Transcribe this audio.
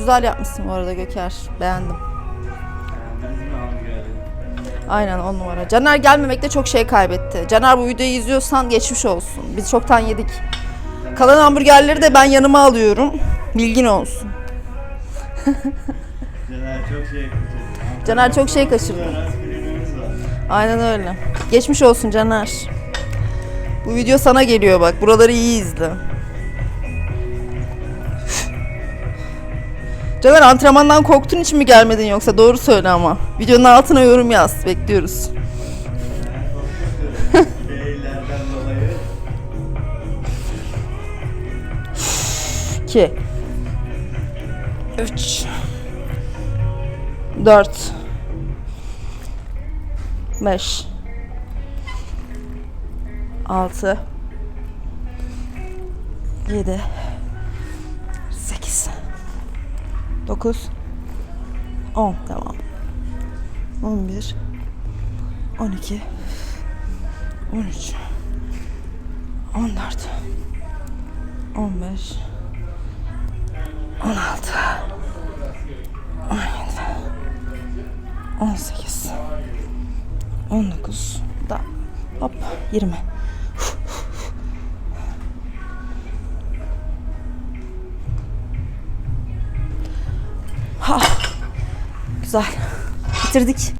Güzel yapmışsın bu arada Göker. Beğendim. Aynen on numara. Caner gelmemekte çok şey kaybetti. Caner bu videoyu izliyorsan geçmiş olsun. Biz çoktan yedik. Kalan hamburgerleri de ben yanıma alıyorum. Bilgin olsun. Caner çok şey kaçırdı. Caner çok şey kaçırdı. Aynen öyle. Geçmiş olsun Caner. Bu video sana geliyor bak. Buraları iyi izle. Caner antrenmandan korktuğun için mi gelmedin yoksa? Doğru söyle ama. Videonun altına yorum yaz. Bekliyoruz. Beylerden dolayı 2 3 4 5 9 10 tamam. 11 12 13 14 15 16 17 18 19 da hop 20 ha güzel. Bitirdik